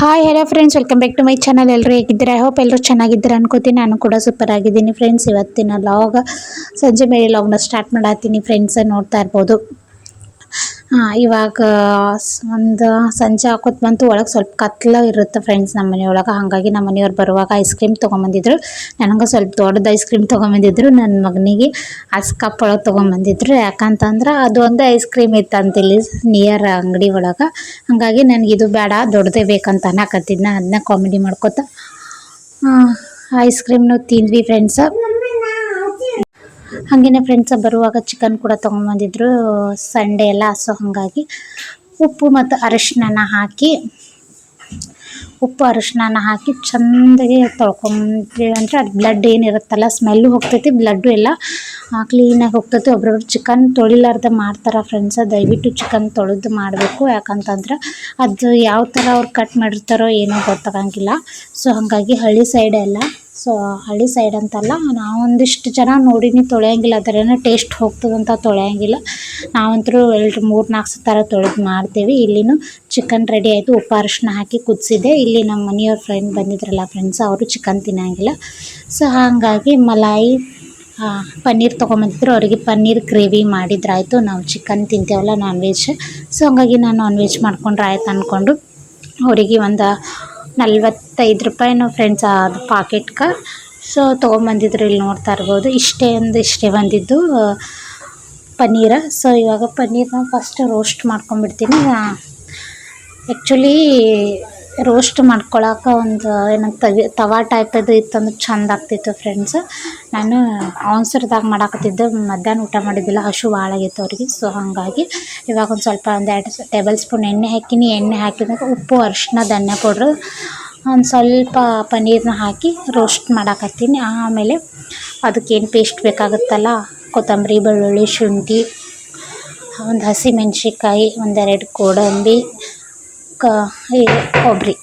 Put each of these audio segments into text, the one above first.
Hi hello friends welcome back to my channel ಎಲ್ಲರೂ ಹೇಗಿದ್ದೀರಾ? I hope ಎಲ್ಲರೂ ಚೆನ್ನಾಗಿದ್ದೀರಾ ಅನ್ಕೋತೀನಿ. ನಾನು ಕೂಡ ಸೂಪರ್ ಆಗಿದ್ದೀನಿ ಫ್ರೆಂಡ್ಸ್ ಇವತ್ತಿನ ಲಾಗ ಸಂಜೆ ಮೇಲೆ ಲಾಗ್ನ ಸ್ಟಾರ್ಟ್ ಮಾಡತ್ತೀನಿ ಫ್ರೆಂಡ್ಸ್ ನೋಡ್ತಾ ಇರ್ಬೋದು. ಇವಾಗ ಒಂದು ಸಂಜೆ ಹಾಕೋತ್ ಬಂತು, ಒಳಗೆ ಸ್ವಲ್ಪ ಕತ್ಲ ಇರುತ್ತೆ ಫ್ರೆಂಡ್ಸ್ ನಮ್ಮ ಮನೆಯೊಳಗೆ ಹಾಗಾಗಿ ನಮ್ಮ ಮನೆಯವ್ರು ಬರುವಾಗ ಐಸ್ ಕ್ರೀಮ್ ತೊಗೊಂಬಂದಿದ್ರು. ನನಗೆ ಸ್ವಲ್ಪ ದೊಡ್ಡದು ಐಸ್ ಕ್ರೀಮ್ ತೊಗೊಂಬಂದಿದ್ರು ನನ್ನ ಮಗನಿಗೆ ಕಪ್ ಒಳಗೆ ತೊಗೊಂಬಂದಿದ್ರು. ಯಾಕಂತಂದ್ರೆ ಅದು ಒಂದು ಐಸ್ ಕ್ರೀಮ್ ಇತ್ತಂತ ಇಲ್ಲಿ ನಿಯರ್ ಅಂಗಡಿ ಒಳಗೆ. ಹಾಗಾಗಿ ನನಗೆ ಇದು ಬೇಡ, ದೊಡ್ಡದೇ ಬೇಕಂತ ಅನ್ನಕತ್ತಿದ್ನ. ಅದನ್ನ ಕಾಮಿಡಿ ಮಾಡ್ಕೊತ ಐಸ್ ಕ್ರೀಮ್ನು ತಿಂದ್ವಿ ಫ್ರೆಂಡ್ಸ್ ಹಾಗೇನೆ ಫ್ರೆಂಡ್ಸ್ ಬರುವಾಗ ಚಿಕನ್ ಕೂಡ ತೊಗೊಂಬಂದಿದ್ರು ಸಂಡೇ ಎಲ್ಲ ಸೊ ಹಾಗಾಗಿ ಉಪ್ಪು ಮತ್ತು ಅರಿಶಿನ ಹಾಕಿ, ಉಪ್ಪು ಅರಿಶಿನ ಹಾಕಿ ಚೆಂದಾಗಿ ತೊಳ್ಕೊಂತೀವಿ ಅಂದರೆ ಅದು ಬ್ಲಡ್ ಏನಿರುತ್ತಲ್ಲ ಸ್ಮೆಲ್ಲು ಹೋಗ್ತೈತಿ ಬ್ಲಡ್ಡು ಎಲ್ಲ ಕ್ಲೀನಾಗಿ ಹೋಗ್ತೈತಿ. ಒಬ್ರೊಬ್ರು ಚಿಕನ್ ತೊಳಿಲಾರ್ದೆ ಮಾಡ್ತಾರೆ ಫ್ರೆಂಡ್ಸ ದಯವಿಟ್ಟು ಚಿಕನ್ ತೊಳೆದು ಮಾಡಬೇಕು. ಯಾಕಂತಂದ್ರೆ ಅದು ಯಾವ ಥರ ಅವ್ರು ಕಟ್ ಮಾಡಿರ್ತಾರೋ ಏನೋ ಗೊತ್ತಾಗಂಗಿಲ್ಲ. ಸೊ ಹಾಗಾಗಿ ಹಳ್ಳಿ ಸೈಡೆಲ್ಲ ಸೊ ಹಳ್ಳಿ ಸೈಡ್ ಅಂತಲ್ಲ, ನಾವೊಂದಿಷ್ಟು ಜನ ನೋಡೀನಿ, ತೊಳೆಯಂಗಿಲ್ಲ. ಅದರೇನೋ ಟೇಸ್ಟ್ ಹೋಗ್ತದಂತ ತೊಳೆಯಂಗಿಲ್ಲ. ನಾವಂತರೂ ಎರಡು ಮೂರು ನಾಲ್ಕು ಥರ ತೊಳೆದು ಮಾಡ್ತೀವಿ. ಇಲ್ಲಿನೂ ಚಿಕನ್ ರೆಡಿ ಆಯಿತು. ಉಪ್ಪು ಅರಿಶಿನ ಹಾಕಿ ಕುದಿಸಿದೆ. ಇಲ್ಲಿ ನಮ್ಮ ಮನೆಯವ್ರ ಫ್ರೆಂಡ್ ಬಂದಿದ್ರಲ್ಲ ಫ್ರೆಂಡ್ಸ್ ಅವರು ಚಿಕನ್ ತಿನ್ನಂಗಿಲ್ಲ. ಸೊ ಹಾಗಾಗಿ ಮಲಾಯಿ ಪನ್ನೀರ್ ತೊಗೊಂಬಂದಿದ್ರು. ಅವರಿಗೆ ಪನ್ನೀರ್ ಗ್ರೇವಿ ಮಾಡಿದ್ರಾಯಿತು. ನಾವು ಚಿಕನ್ ತಿಂತೇವಲ್ಲ ನಾನ್ ವೆಜ್ ಸೊ ಹಂಗಾಗಿ ನಾನು ನಾನ್ ವೆಜ್ ಮಾಡ್ಕೊಂಡ್ರೆ ಆಯ್ತು ಅಂದ್ಕೊಂಡು ಅವರಿಗೆ ಒಂದು ನಲ್ವತ್ತೈದು ರೂಪಾಯಿನೋ ಫ್ರೆಂಡ್ಸ್ ಅದು ಪಾಕೆಟ್ಗೆ ಸೊ ತೊಗೊಂಬಂದಿದ್ರು, ಇಲ್ಲಿ ನೋಡ್ತಾ ಇರ್ಬೋದು ಇಷ್ಟೇ ಒಂದು ಇಷ್ಟೇ ಬಂದಿದ್ದು ಪನ್ನೀರ. ಸೊ ಇವಾಗ ಪನ್ನೀರ್ನ ಫಸ್ಟ್ ರೋಸ್ಟ್ ಮಾಡ್ಕೊಂಬಿಡ್ತೀನಿ ಆ್ಯಕ್ಚುಲಿ ರೋಸ್ಟ್ ಮಾಡ್ಕೊಳಕ್ಕೆ ಒಂದು ಏನಂತ ತವಿ, ತವಾ ಟೈಪದು ಇತ್ತಂದ್ರೆ ಚಂದ ಆಗ್ತಿತ್ತು ಫ್ರೆಂಡ್ಸ್ ನಾನು ಅವಸರದಾಗ ಮಾಡಾಕತ್ತಿದ್ದೆ, ಮಧ್ಯಾಹ್ನ ಊಟ ಮಾಡಿದ್ದಿಲ್ಲ, ಹಸು ಭಾಳ ಆಗೈತೆ ಅವ್ರಿಗೆ ಸೊ ಹಾಗಾಗಿ ಇವಾಗ ಒಂದು ಸ್ವಲ್ಪ ಒಂದು ಎರಡು ಟೇಬಲ್ ಸ್ಪೂನ್ ಎಣ್ಣೆ ಹಾಕಿನಿ, ಎಣ್ಣೆ ಹಾಕಿದಾಗ ಉಪ್ಪು ಅರಿಶಿನ ಧನ್ಯ ಪೌಡ್ರು ಒಂದು ಸ್ವಲ್ಪ ಪನ್ನೀರ್ನ ಹಾಕಿ ರೋಸ್ಟ್ ಮಾಡಾಕತ್ತೀನಿ. ಆಮೇಲೆ ಅದಕ್ಕೇನು ಪೇಸ್ಟ್ ಬೇಕಾಗುತ್ತಲ್ಲ, ಕೊತ್ತಂಬರಿ, ಬೆಳ್ಳುಳ್ಳಿ, ಶುಂಠಿ, ಒಂದು ಹಸಿ ಮೆಣ್ಸಿನ್ಕಾಯಿ ಒಂದೆರಡು ಗೋಡಂಬಿ ಕ ಕೊಬ್ಬರಿ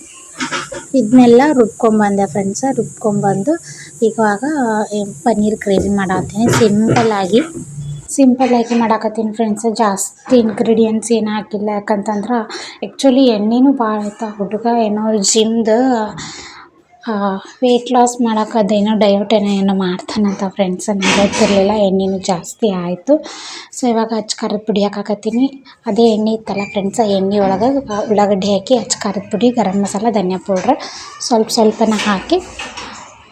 ಇದನ್ನೆಲ್ಲ ರುಬ್ಕೊಂಬಂದೆ ಫ್ರೆಂಡ್ಸ ರುಬ್ಕೊಂಬಂದು ಇವಾಗ ಪನ್ನೀರ್ ಗ್ರೇವಿ ಮಾಡತ್ತೀನಿ ಸಿಂಪಲ್ಲಾಗಿ ಸಿಂಪಲ್ಲಾಗಿ ಮಾಡಾಕತ್ತೀನಿ ಫ್ರೆಂಡ್ಸ್ ಜಾಸ್ತಿ ಇಂಗ್ರೀಡಿಯೆಂಟ್ಸ್ ಏನು ಹಾಕಿಲ್ಲ ಯಾಕಂತಂದ್ರೆ ಆ್ಯಕ್ಚುಲಿ ಎಣ್ಣೆನೂ ಭಾಳ ಆಯ್ತು. ಹುಡುಗ ಏನೋ ಜಿಮ್ದು ವೆಯ್ಟ್ ಲಾಸ್ ಮಾಡೋಕೆ ಅದೇನೋ ಡಯಟ್ ಏನೋ ಮಾಡ್ತಾನಂತ ಫ್ರೆಂಡ್ಸ್ ನನಗೆ ಗೊತ್ತಿರಲಿಲ್ಲ, ಎಣ್ಣೆನೂ ಜಾಸ್ತಿ ಆಯಿತು. ಸೊ ಇವಾಗ ಹಚ್ ಖಾರದ ಪುಡಿ ಹಾಕಾಕತ್ತೀನಿ. ಅದೇ ಎಣ್ಣೆ ಇತ್ತಲ್ಲ ಫ್ರೆಂಡ್ಸ್ ಎಣ್ಣೆ ಒಳಗೆ ಉಳ್ಳಾಗಡ್ಡಿ ಹಾಕಿ ಹಚ್ ಖಾರದ ಪುಡಿ, ಗರಂ ಮಸಾಲ, ಧನಿಯಾ ಪೌಡ್ರ್ ಸ್ವಲ್ಪ ಸ್ವಲ್ಪನ ಹಾಕಿ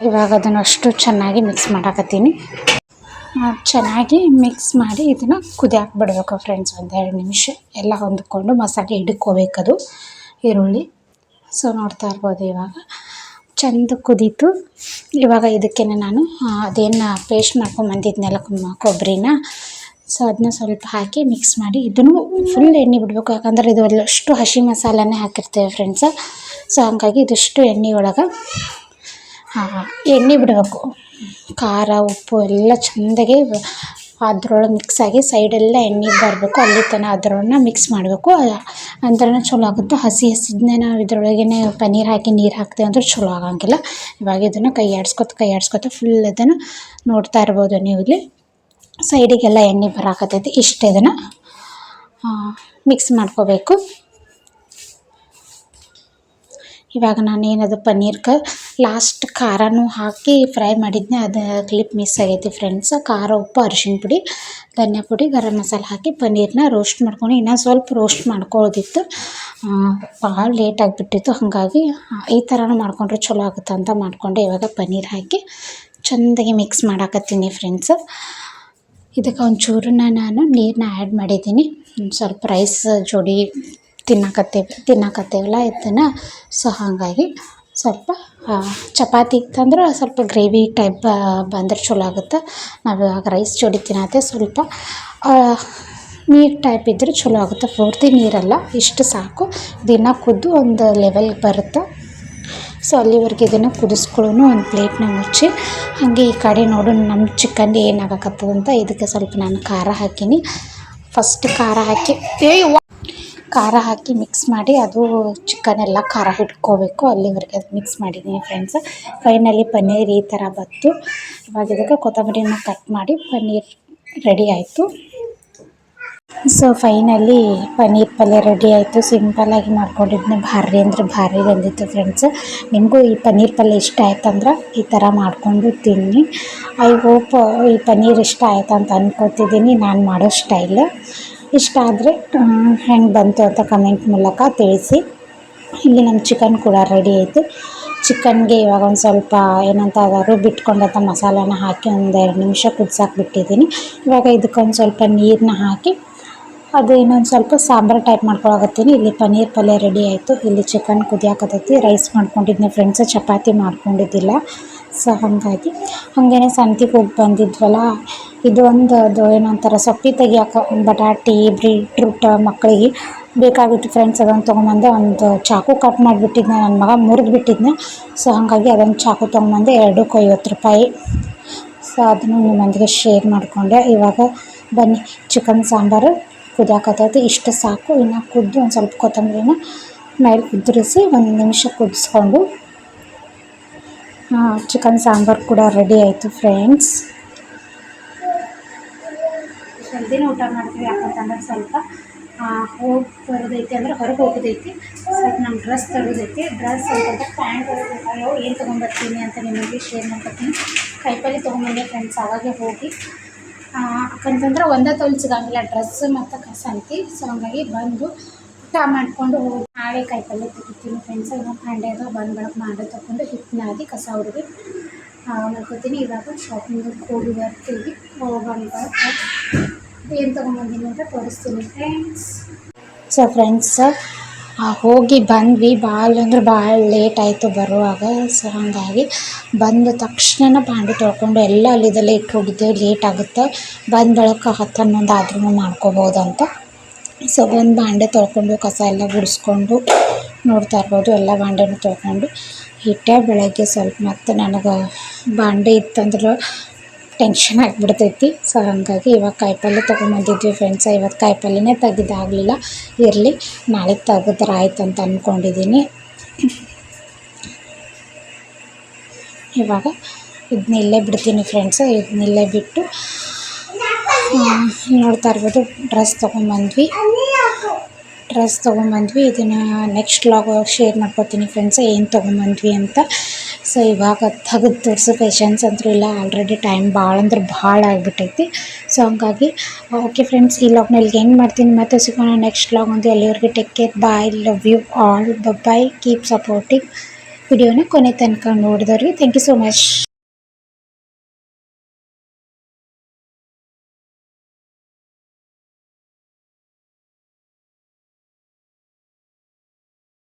ಇವಾಗ ಅದನ್ನು ಅಷ್ಟು ಚೆನ್ನಾಗಿ ಮಿಕ್ಸ್ ಮಾಡಕತ್ತೀನಿ. ಚೆನ್ನಾಗಿ ಮಿಕ್ಸ್ ಮಾಡಿ ಇದನ್ನು ಕುದಿಯಾಕೆ ಬಿಡಬೇಕು ಫ್ರೆಂಡ್ಸ್ ಒಂದೆರಡು ನಿಮಿಷ. ಎಲ್ಲ ಹೊಂದ್ಕೊಂಡು ಮಸಾಲೆ ಹಿಡ್ಕೋಬೇಕದು, ಈರುಳ್ಳಿ. ಸೊ ನೋಡ್ತಾ ಇರ್ಬೋದು ಇವಾಗ. ಚಂದ ಕುದೀತು. ಇವಾಗ ಇದಕ್ಕೆ ನಾನು ಅದೇನು ಪೇಸ್ಟ್ ಮಾಡ್ಕೊಂಬಂದಿದ್ನೆಲ್ಲ ಕೊಬ್ಬರಿನ. ಸೊ ಅದನ್ನ ಸ್ವಲ್ಪ ಹಾಕಿ ಮಿಕ್ಸ್ ಮಾಡಿ, ಇದನ್ನು ಫುಲ್ ಎಣ್ಣೆ ಬಿಡಬೇಕು. ಯಾಕಂದರೆ ಇದು ಅಷ್ಟು ಹಸಿ ಮಸಾಲೆನೇ ಹಾಕಿರ್ತೇವೆ ಫ್ರೆಂಡ್ಸ ಸೊ ಹಂಗಾಗಿ ಇದಿಷ್ಟು ಎಣ್ಣೆ ಒಳಗೆ ಎಣ್ಣೆ ಬಿಡಬೇಕು. ಖಾರ, ಉಪ್ಪು ಎಲ್ಲ ಚೆಂದಾಗಿ ಅದ್ರೊಳಗೆ ಮಿಕ್ಸ್ ಆಗಿ ಸೈಡೆಲ್ಲ ಎಣ್ಣೆ ಬರಬೇಕು. ಅಲ್ಲಿ ತನಕ ಅದ್ರೊಳನ್ನ ಮಿಕ್ಸ್ ಮಾಡಬೇಕು. ಅಂದ್ರೆ ಚಲೋ ಆಗುತ್ತೆ. ಹಸಿ ಹಸಿದನ್ನೇ ನಾವು ಇದ್ರೊಳಗೇ ಪನ್ನೀರ್ ಹಾಕಿ ನೀರು ಹಾಕ್ತೇವೆ ಅಂದ್ರೆ ಚಲೋ ಆಗಂಗಿಲ್ಲ. ಇವಾಗ ಇದನ್ನು ಕೈ ಆಡ್ಸ್ಕೊತ, ಕೈ ಆಡಿಸ್ಕೊತ ಫುಲ್ ಅದನ್ನು ನೋಡ್ತಾ ಇರ್ಬೋದು ನೀವು ಇಲ್ಲಿ. ಸೈಡಿಗೆಲ್ಲ ಎಣ್ಣೆ ಬರಾಕತ್ತೈತಿ. ಇಷ್ಟು ಇದನ್ನು ಮಿಕ್ಸ್ ಮಾಡ್ಕೋಬೇಕು. ಇವಾಗ ನಾನೇನದು ಪನ್ನೀರ್ಗೆ ಲಾಸ್ಟ್ ಖಾರನೂ ಹಾಕಿ ಫ್ರೈ ಮಾಡಿದ್ನೆ. ಅದು ಕ್ಲಿಪ್ ಮಿಸ್ ಆಗೈತಿ ಫ್ರೆಂಡ್ಸ್ ಖಾರ, ಉಪ್ಪು ಅರಿಶಿನ ಪುಡಿ, ಧನಿಯಾ ಪುಡಿ, ಗರಂ ಮಸಾಲೆ ಹಾಕಿ ಪನ್ನೀರ್ನ ರೋಸ್ಟ್ ಮಾಡ್ಕೊಂಡು ಇನ್ನೂ ಸ್ವಲ್ಪ ರೋಸ್ಟ್ ಮಾಡ್ಕೊಳ್ಳೋದಿತ್ತು ಭಾಳ ಲೇಟ್ ಆಗಿಬಿಟ್ಟಿತ್ತು. ಹಾಗಾಗಿ ಈ ಥರನೂ ಮಾಡಿಕೊಂಡ್ರೆ ಚಲೋ ಆಗುತ್ತೆ ಅಂತ ಮಾಡಿಕೊಂಡೆ. ಇವಾಗ ಪನ್ನೀರ್ ಹಾಕಿ ಚೆಂದಾಗಿ ಮಿಕ್ಸ್ ಮಾಡಾಕತ್ತೀನಿ ಫ್ರೆಂಡ್ಸ್ ಇದಕ್ಕೆ ಒಂಚೂರನ್ನ ನಾನು ನೀರನ್ನ ಆ್ಯಡ್ ಮಾಡಿದ್ದೀನಿ. ಸ್ವಲ್ಪ ರೈಸ್ ಜೋಡಿ ತಿನ್ನಕತ್ತೇವೆ, ತಿನ್ನಕತ್ತೇವಲ್ಲ ಇದನ್ನು. ಸೊ ಹಾಗಾಗಿ ಸ್ವಲ್ಪ ಚಪಾತಿ ಇತ್ತಂದ್ರೆ ಸ್ವಲ್ಪ ಗ್ರೇವಿ ಟೈಪ್ ಬಂದ್ರೆ ಚಲೋ ಆಗುತ್ತೆ. ನಾವು ಇವಾಗ ರೈಸ್ ಜೋಡಿ ತಿನ್ನತ್ತೆ ಸ್ವಲ್ಪ. ನೀರು ಟೈಪ್ ಇದ್ದರೆ ಚಲೋ ಆಗುತ್ತೆ. ಪೂರ್ತಿ ನೀರಲ್ಲ, ಇಷ್ಟು ಸಾಕು. ದಿನ ಕುದ್ದು ಒಂದು ಲೆವೆಲ್ಗೆ ಬರುತ್ತೆ. ಸೊ ಅಲ್ಲಿವರೆಗೆ ಇದನ್ನು ಕುದಿಸ್ಕೊಳ್ಳೋನು ಒಂದು ಪ್ಲೇಟ್ನ ಮುಚ್ಚಿ, ಹಾಗೆ ಈ ಕಡೆ ನೋಡು ನಮ್ಮ ಚಿಕನ್ ಏನಾಗಕತ್ತದಂತ ಇದಕ್ಕೆ ಸ್ವಲ್ಪ ನಾನು ಖಾರ ಹಾಕೀನಿ. ಫಸ್ಟ್ ಖಾರ ಹಾಕಿ ಏಯ್ ಖಾರ ಹಾಕಿ ಮಿಕ್ಸ್ ಮಾಡಿ, ಅದು ಚಿಕನ್ ಎಲ್ಲ ಖಾರ ಹಿಡ್ಕೋಬೇಕು. ಅಲ್ಲಿವರೆಗೆ ಅದು ಮಿಕ್ಸ್ ಮಾಡಿದ್ದೀನಿ ಫ್ರೆಂಡ್ಸ್ ಫೈನಲಿ ಪನ್ನೀರ್ ಈ ಥರ ಬಂತು. ಇವಾಗ ಇದಕ್ಕೆ ಕೊತ್ತಂಬರಿನ ಕಟ್ ಮಾಡಿ ಪನ್ನೀರ್ ರೆಡಿ ಆಯಿತು. ಸೊ ಫೈನಲಿ ಪನ್ನೀರ್ ಪಲ್ಯ ರೆಡಿ ಆಯಿತು. ಸಿಂಪಲ್ಲಾಗಿ ಮಾಡ್ಕೊಂಡಿದ್ದೆ ಭಾರಿ ಅಂದರೆ ಭಾರಿ ಬಂದಿತ್ತು ಫ್ರೆಂಡ್ಸ್ ನಿಮಗೂ ಈ ಪನ್ನೀರ್ ಪಲ್ಯ ಇಷ್ಟ ಆಯ್ತಂದ್ರೆ ಈ ಥರ ಮಾಡಿಕೊಂಡು ತಿನ್ನಿ. ಐ ಹೋಪ್ ಈ ಪನ್ನೀರ್ ಇಷ್ಟ ಆಯ್ತು ಅಂತ ಅಂದ್ಕೊತಿದ್ದೀನಿ ನಾನು ಮಾಡೋ ಸ್ಟೈಲ್ ಇಷ್ಟ ಆದರೆ ಹೆಂಗೆ ಬಂತು ಅಂತ ಕಮೆಂಟ್ ಮೂಲಕ ತಿಳಿಸಿ. ಇಲ್ಲಿ ನಮ್ಮ ಚಿಕನ್ ಕೂಡ ರೆಡಿ ಆಯಿತು ಚಿಕನ್ಗೆ ಇವಾಗ ಒಂದು ಸ್ವಲ್ಪ ಏನಂತ ಅದಾದ್ರು ಬಿಟ್ಕೊಂಡಂಥ ಮಸಾಲೆನ ಹಾಕಿ ಒಂದು ಎರಡು ನಿಮಿಷ ಕುದ್ಸಕ್ಕೆ ಬಿಟ್ಟಿದ್ದೀನಿ ಇವಾಗ ಇದಕ್ಕೊಂದು ಸ್ವಲ್ಪ ನೀರನ್ನ ಹಾಕಿ, ಅದು ಇನ್ನೊಂದು ಸ್ವಲ್ಪ ಸಾಂಬಾರು ಟೈಪ್ ಮಾಡ್ಕೊಳಕತ್ತೀನಿ. ಇಲ್ಲಿ ಪನ್ನೀರ್ ಪಲ್ಯ ರೆಡಿ ಆಯಿತು. ಇಲ್ಲಿ ಚಿಕನ್ ಕುದಿಯಾಕತ್ತೈತಿ. ರೈಸ್ ಮಾಡ್ಕೊಂಡಿದ್ದೆ ಫ್ರೆಂಡ್ಸ್ ಚಪಾತಿ ಮಾಡ್ಕೊಂಡಿದ್ದಿಲ್ಲ. ಸೊ ಹಾಗಾಗಿ ಹಾಗೇನೆ ಸಂತಿಗೆ ಹೋಗಿ ಬಂದಿದ್ವಲ್ಲ ಇದು ಒಂದು ಅದು ಏನಂತಾರೆ ಸೊಪ್ಪಿ ತೆಗಿಯಾಕ, ಬಟಾಟಿ, ಬೀಟ್ರೂಟ್ ಮಕ್ಕಳಿಗೆ ಬೇಕಾಗಿತ್ತು ಫ್ರೆಂಡ್ಸ್ ಅದನ್ನು ತೊಗೊಂಬಂದೆ, ಒಂದು ಚಾಕು ಕಟ್ ಮಾಡಿಬಿಟ್ಟಿದ್ದೆ ನನ್ನ ಮಗ ಮುರಿದು ಬಿಟ್ಟಿದ್ನೆ ಸೊ ಹಾಗಾಗಿ ಅದೊಂದು ಚಾಕು ತೊಗೊಂಬಂದೆ, ಎರಡಕ್ಕೂ ಐವತ್ತು ರೂಪಾಯಿ. ಸೊ ಅದನ್ನು ನಿಮ್ಮೊಂದಿಗೆ ಶೇರ್ ಮಾಡಿಕೊಂಡೆ. ಇವಾಗ ಬನ್ನಿ ಚಿಕನ್ ಸಾಂಬಾರು ಕುದಿಯಾಕತ್ತೈತಿ. ಇಷ್ಟು ಸಾಕು. ಇನ್ನು ಕುದ್ದು ಒಂದು ಸ್ವಲ್ಪ ಕೊತ್ತಂಬರಿನ ಮೇಲೆ ಉದುರಿಸಿ ಒಂದು ನಿಮಿಷ ಕುದಿಸ್ಕೊಂಡು ಚಿಕನ್ ಸಾಂಬಾರು ಕೂಡ ರೆಡಿ ಆಯಿತು ಫ್ರೆಂಡ್ಸ್ ಜಲ್ದಿನ ಊಟ ಮಾಡ್ತೀವಿ, ಯಾಕಂತಂದ್ರೆ ಸ್ವಲ್ಪ ಹೋಗಿ ಬರೋದೈತಿ ಅಂದ್ರೆ ಹೊರಗೆ ಹೋಗೋದೈತಿ. ಸ್ವಲ್ಪ ನಮ್ಮ ಡ್ರೆಸ್ ತರೋದೈತಿ. ಡ್ರೆಸ್ ಸ್ವಲ್ಪ ಪ್ಯಾಂಟ್ ಅಯ್ಯೋ ಏನು ತೊಗೊಂಬರ್ತೀನಿ ಅಂತ ನಿಮಗೆ ಶೇರ್ ಮಾಡ್ಕೊತೀನಿ ಕೈಪಲ್ಲಿ ತೊಗೊಂಬಂದೆ ಫ್ರೆಂಡ್ಸ್ ಅವಾಗೆ ಹೋಗಿ. ಯಾಕಂತಂದ್ರೆ ಒಂದೇ ತೊಲ್ ಸಿಗಂಗಿಲ್ಲ, ಡ್ರೆಸ್ ಮತ್ತು ಕಸಂತಿ ಸೊ ಹಂಗಾಗಿ ಬಂದು ಊಟ ಮಾಡಿಕೊಂಡು ಹೋಗಿ ನಾಳೆ ಕಾಯಿಪಲ್ಲೆ ತೆಗಿತೀನಿ ಫ್ರೆಂಡ್ಸ್ ಭಾಂಡೆ ಅದು ಬಂದು ಬೆಳಗ್ಗೆ ಮಾಡಿ ತಗೊಂಡು ಹಿಟ್ಟು ನಾದಿ ಕಸ ಹುಡುಗಿ ಮಾಡ್ಕೊತೀನಿ ಇವಾಗ ಶಾಪಿಂಗ್ ಹೋಗಿ ಬರ್ತೀವಿ. ಹೋಗಿ ಏನು ತೊಗೊಂಬಂದಿನಿ ಅಂತ ತೋರಿಸ್ತೀನಿ ಫ್ರೆಂಡ್ಸ್ ಸೊ ಫ್ರೆಂಡ್ಸ್ ಹೋಗಿ ಬಂದ್ವಿ. ಭಾಳ ಅಂದ್ರೆ ಭಾಳ ಲೇಟ್ ಆಯಿತು ಬರುವಾಗ. ಸೊ ಹಾಗಾಗಿ ಬಂದ ತಕ್ಷಣ ಬಾಂಡೆ ತೊಳ್ಕೊಂಡು ಎಲ್ಲ ಅಲ್ಲಿದೆಲ್ಲ ಇಟ್ಟು ಲೇಟ್ ಆಗುತ್ತೆ. ಬಂದ ಬಳಿಕ ಹತ್ತು ಹನ್ನೊಂದು ಆದ್ರೂ ಅಂತ. ಸೊ ಬಂದು ಬಾಂಡೆ ತೊಳ್ಕೊಂಡು ಕಸ ಎಲ್ಲ ಗುಡಿಸ್ಕೊಂಡು ನೋಡ್ತಾ ಇರ್ಬೋದು. ಎಲ್ಲ ಬಾಂಡೆನೂ ತೊಳ್ಕೊಂಡು. ಇಟ್ಟೆ ಬೆಳಗ್ಗೆ ಸ್ವಲ್ಪ ಮತ್ತು ನನಗೆ ಬಾಂಡೆ ಇತ್ತಂದ್ರೆ ಟೆನ್ಷನ್ ಆಗಿಬಿಡ್ತೈತಿ. ಸೊ ಹಾಗಾಗಿ ಇವಾಗ ಕಾಯಿಪಲ್ಲೆ ತೊಗೊಂಬಂದಿದ್ವಿ ಫ್ರೆಂಡ್ಸ ಇವತ್ತು ಕಾಯಿಪಲ್ಯನೇ ತೆಗೆದಾಗಲಿಲ್ಲ ಇರಲಿ, ನಾಳೆ ತೆಗೆದ್ರೆ ಆಯ್ತು ಅಂತ ಅಂದ್ಕೊಂಡಿದ್ದೀನಿ ಇವಾಗ ಇದನ್ನ ಇಲ್ಲೇ ಬಿಡ್ತೀನಿ ಫ್ರೆಂಡ್ಸ ಇದನ್ನ ಇಲ್ಲೇ ಬಿಟ್ಟು ನೋಡ್ತಾ ಇರ್ಬೋದು. ಡ್ರೆಸ್ ತೊಗೊಂಬಂದ್ವಿ. ಡ್ರೆಸ್ ತೊಗೊಂಬಂದ್ವಿ. ಇದನ್ನು ನೆಕ್ಸ್ಟ್ ಲಾಗ್ ಶೇರ್ ಮಾಡ್ಕೊತೀನಿ ಫ್ರೆಂಡ್ಸ್ ಏನು ತೊಗೊಂಬಂದ್ವಿ ಅಂತ. ಸೊ ಇವಾಗ ತೆಗೆದು ತೋರಿಸೋ ಪೇಷನ್ಸ್ ಅಂತೂ ಇಲ್ಲ. ಆಲ್ರೆಡಿ ಟೈಮ್ ಭಾಳ ಅಂದ್ರೆ ಭಾಳ ಆಗಿಬಿಟ್ಟೈತಿ. ಸೊ ಹಂಗಾಗಿ ಓಕೆ ಫ್ರೆಂಡ್ಸ್ ಈ ಲಾಗ್ನಲ್ಲಿ ಹೆಂಗೆ ಮಾಡ್ತೀನಿ ಮತ್ತೆ ಸಿಗೋಣ ನೆಕ್ಸ್ಟ್ ಲಾಗ್ ಒಂದು. ಎಲ್ಲಿವರೆಗೆ take care bye love you all bye keep supporting ವಿಡಿಯೋನ ಕೊನೆ ತನಕ ನೋಡಿದವ್ರಿಗೆ ಥ್ಯಾಂಕ್ ಯು ಸೊ ಮಚ್